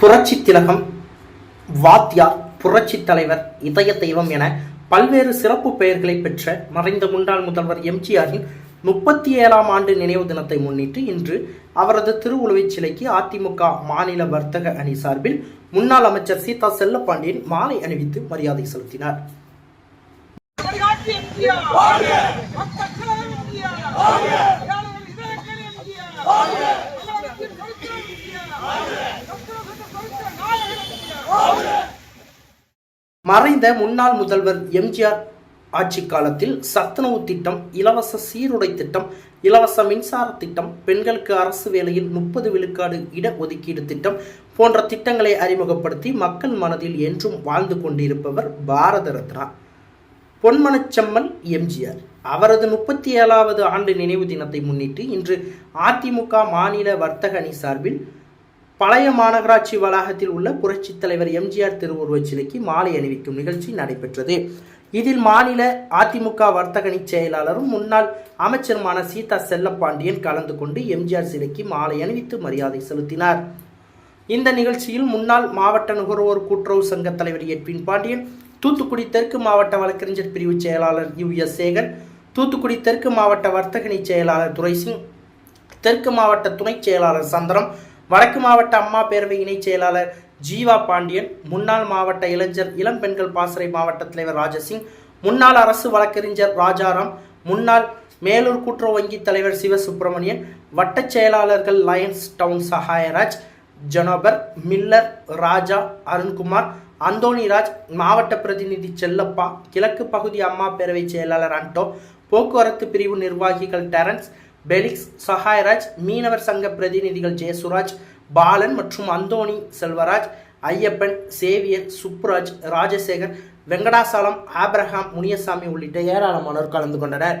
புரட்சி திலகம் வாத்தியார் புரட்சி தலைவர் இதய தெய்வம் என பல்வேறு சிறப்பு பெயர்களை பெற்ற மறைந்த முன்னாள் முதல்வர் எம்ஜிஆரின் முப்பத்தி ஏழாம் ஆண்டு நினைவு தினத்தை முன்னிட்டு இன்று அவரது திருவுழுவை சிலைக்கு அதிமுக மாநில வர்த்தக அணி சார்பில் முன்னாள் அமைச்சர் சீதா செல்லப்பாண்டியன் மாலை அணிவித்து மரியாதை செலுத்தினார். மறைந்த முன்னாள் முதல்வர் எம்ஜிஆர் ஆட்சி காலத்தில் சத்துணவு திட்டம் இலவச சீருடை திட்டம் இலவச மின்சார திட்டம் பெண்களுக்கு அரசு வேலையில் முப்பது விழுக்காடு இடஒதுக்கீடு திட்டம் போன்ற திட்டங்களை அறிமுகப்படுத்தி மக்கள் மனதில் என்றும் வாழ்ந்து கொண்டிருப்பவர் பாரத ரத்னா. பொன்மனச்செம்மல் எம்ஜிஆர். அவரது முப்பத்தி ஏழாவது ஆண்டு நினைவு தினத்தை முன்னிட்டு இன்று அதிமுக மாநில வர்த்தக அணி சார்பில் பழைய மாநகராட்சி வளாகத்தில் உள்ள புரட்சித் தலைவர் எம்ஜிஆர் திருவுருவச் சிலைக்கு மாலை அணிவிக்கும் நிகழ்ச்சி நடைபெற்றது. இதில் மாநில அதிமுக வர்த்தகணி செயலாளரும் முன்னாள் அமைச்சருமான சீதா செல்லப்பாண்டியன் கலந்து கொண்டு எம்ஜிஆர் சிலைக்கு மாலை அணிவித்து மரியாதை செலுத்தினார். இந்த நிகழ்ச்சியில் முன்னாள் மாவட்ட நுகர்வோர் கூட்டுறவு சங்க தலைவர் எட்வின் பாண்டியன் தூத்துக்குடி தெற்கு மாவட்ட வழக்கறிஞர் பிரிவு செயலாளர் யு எஸ் சேகர் தூத்துக்குடி தெற்கு மாவட்ட வர்த்தகணி செயலாளர் துரைசிங் தெற்கு மாவட்ட துணைச் செயலாளர் சந்திரம் வடக்கு மாவட்ட அம்மா பேரவை இணைச் செயலாளர் ஜீவா பாண்டியன் முன்னாள் மாவட்ட இளைஞர் இளம் பெண்கள் பாசறை மாவட்ட தலைவர் ராஜசிங் முன்னாள் அரசு வழக்கறிஞர் ராஜாராம் முன்னாள் மேலூர் கூட்டுறவு வங்கி தலைவர் சிவசுப்பிரமணியன் வட்டச் செயலாளர்கள் Lions Town Sahayaraj Janofer Miller Raja Arunkumar Anthonyraj மாவட்ட பிரதிநிதி செல்லப்பா கிழக்கு பகுதி அம்மா பேரவை செயலாளர் அன்டோ போக்குவரத்து பிரிவு நிர்வாகிகள் டெரன்ஸ் பெலிக்ஸ் சஹாய்ராஜ் மீனவர் சங்க பிரதிநிதிகள் ஜெயசுராஜ் பாலன் மற்றும் Anthony Selvaraj Ayyappan Xavier Subburaj Rajasekar Venkatachalam Abraham Muniyasamy உள்ளிட்ட ஏராளமானோர் கலந்து கொண்டனர்.